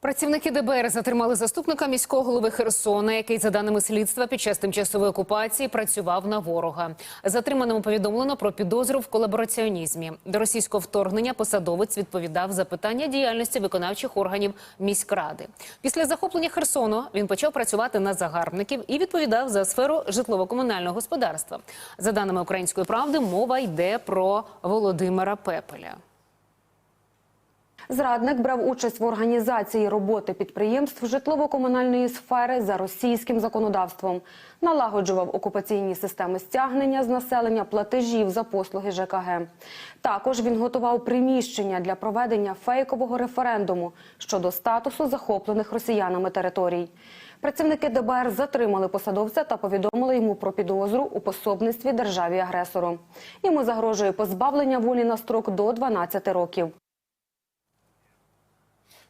Працівники ДБР затримали заступника міського голови Херсона, який, за даними слідства, під час тимчасової окупації працював на ворога. Затриманому повідомлено про підозру в колабораціонізмі. До російського вторгнення посадовець відповідав за питання діяльності виконавчих органів міськради. Після захоплення Херсону він почав працювати на загарбників і відповідав за сферу житлово-комунального господарства. За даними української правди, мова йде про Володимира Пепеля. Зрадник брав участь в організації роботи підприємств житлово-комунальної сфери за російським законодавством, налагоджував окупаційні системи стягнення з населення платежів за послуги ЖКГ. Також він готував приміщення для проведення фейкового референдуму щодо статусу захоплених росіянами територій. Працівники ДБР затримали посадовця та повідомили йому про підозру у пособництві державі агресору. Йому загрожує позбавлення волі на строк до 12 років.